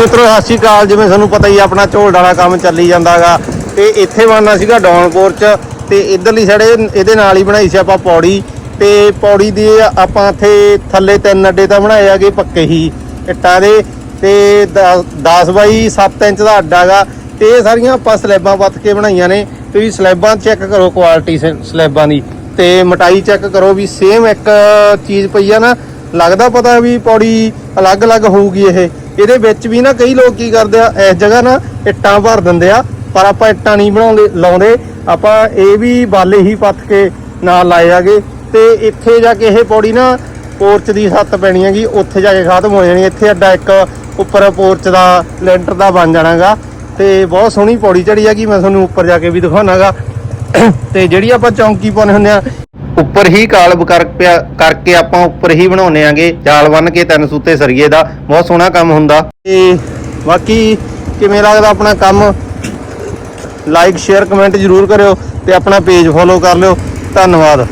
ਮਿੱਤਰੋ, ਸਤਿ ਸ਼੍ਰੀ ਅਕਾਲ। ਜਿਵੇਂ ਤੁਹਾਨੂੰ ਪਤਾ ਹੀ ਆਪਣਾ ਝੋਲ ਵਾਲਾ ਕੰਮ ਚੱਲੀ ਜਾਂਦਾਗਾ। ਤੇ ਇੱਥੇ ਬਣਨਾ ਸੀਗਾ ਡਾਊਨਪੁਰ ਚ, ਤੇ ਇਧਰਲੀ ਸਾਈਡ ਇਹਦੇ ਨਾਲ ਹੀ ਬਣਾਈ ਸੀ ਆਪਾਂ ਪੌੜੀ। ਤੇ ਪੌੜੀ ਦੀ ਆਪਾਂ ਇੱਥੇ ਥੱਲੇ ਤਿੰਨ ਅੱਡੇ ਤਾਂ ਬਣਾਏ ਆਗੇ ਪੱਕੇ ਹੀ, ਇੱਟਾਂ ਦੇ। ਤੇ 10 ਬਾਈ 7 ਇੰਚ ਦਾ ਅੱਡਾ ਗਾ ਤੇ ਇਹ ਸਾਰੀਆਂ ਆਪਾਂ ਸਲੈਬਾਂ ਪੱਤ ਕੇ ਬਣਾਈਆਂ ਨੇ। ਤੁਸੀਂ ਸਲੈਬਾਂ ਚੈੱਕ ਕਰੋ ਕੁਆਲਿਟੀ ਸਲੈਬਾਂ ਦੀ। ਤੇ ਮਟਾਈ ਚੈੱਕ ਕਰੋ ਵੀ ਸੇਮ ਇੱਕ ਚੀਜ਼ ਪਈ ਆ ਨਾ। ਲੱਗਦਾ ਪਤਾ ਵੀ ਪੌੜੀ ਅਲੱਗ-ਅਲੱਗ ਹੋਊਗੀ ਇਹ। ਇਹਦੇ ਵਿੱਚ ਵੀ ਨਾ ਕਈ ਲੋਕ ਕੀ ਕਰਦੇ ਆ ਇਸ ਜਗ੍ਹਾ ਨਾ ਇੱਟਾਂ ਭਰ ਦਿੰਦੇ ਆ, ਪਰ ਆਪਾਂ ਇੱਟਾਂ ਨਹੀਂ ਬਣਾਉਂਦੇ, ਲਾਉਂਦੇ। ਆਪਾਂ ਇਹ ਵੀ ਬਾਲੇ ਹੀ ਪੱਥ ਕੇ ਨਾਲ ਲਾਏ ਆਗੇ। ਤੇ ਇੱਥੇ ਜਾ ਕੇ ਇਹ ਪੌੜੀ ਨਾ ਪੋਰਚ ਦੀ ਛੱਤ ਪੈਣੀ ਹੈਗੀ, ਉੱਥੇ ਜਾ ਕੇ ਖਤਮ ਹੋ ਜਾਣੀ। ਇੱਥੇ ਅੱਡਾ ਇੱਕ ਉੱਪਰ ਪੋਰਚ ਦਾ ਲੈਂਟਰ ਦਾ ਬਣ ਜਾਣਾਗਾ। ਤੇ ਬਹੁਤ ਸੋਹਣੀ ਪੌੜੀ ਚੜੀ ਹੈਗੀ, ਮੈਂ ਤੁਹਾਨੂੰ ਉੱਪਰ ਜਾ ਕੇ ਵੀ ਦਿਖਾਉਣਾਗਾ। ਤੇ ਜਿਹੜੀ ਆਪਾਂ ਚੌਂਕੀ ਪਾਉਣੇ ਹੁੰਦੇ ਆ ਉੱਪਰ ਹੀ ਕਾਲਬ ਕਰ ਪਿਆ- ਕਰਕੇ ਆਪਾਂ ਉੱਪਰ ਹੀ ਬਣਾਉਨੇ ਆਂਗੇ। ਜਾਲ ਬੰਨ ਕੇ ਤਿੰਨ ਸੂਤੇ ਸਰੀਏ ਦਾ। ਬਹੁਤ ਸੋਹਣਾ ਕੰਮ ਹੁੰਦਾ। ਤੇ ਬਾਕੀ ਕਿਵੇਂ ਲੱਗਦਾ ਆਪਣਾ ਕੰਮ? ਲਾਈਕ ਸ਼ੇਅਰ ਕਮੈਂਟ ਜਰੂਰ ਕਰਿਓ ਤੇ ਆਪਣਾ ਪੇਜ ਫੋਲੋ ਕਰ ਲਿਓ। ਧੰਨਵਾਦ।